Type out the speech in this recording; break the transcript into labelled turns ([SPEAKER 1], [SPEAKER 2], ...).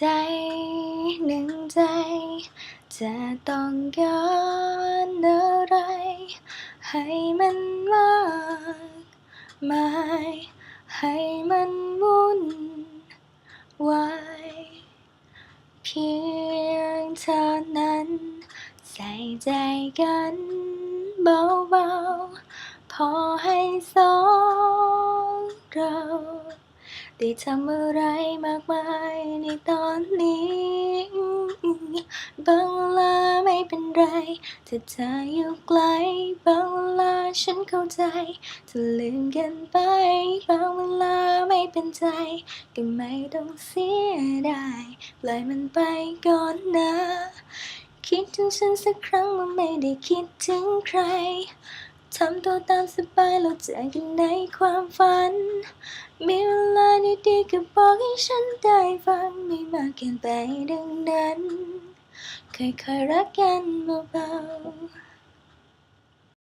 [SPEAKER 1] ใจหนึ่งใจ จะต้องการอะไร ให้มันมากมายให้มันวุ่นวายเพียงเท่านั้น ใส่ใจกันเบาๆ พอให้สองเราได้ทำอะไรมากมายในตอน นี้บางเวลาไม่เป็นไรถ้าเธออยู่ไกลบางเวลาฉันเข้าใจถ้าลืมกันไปบางเวลาไม่เป็นใจ ก็ไม่ต้องเสียดายปล่อยมันไปก่อนนะ คิดถึงฉันสักครั้งมื่อไม่ได้คิดถึงใครทำตัวตามสบายเราเจอกันในความฝัน มี ดีๆก็บอกให้ฉันได้ฟังไม่มากเกินไปดังนั้น ค่อยๆรักกันเบา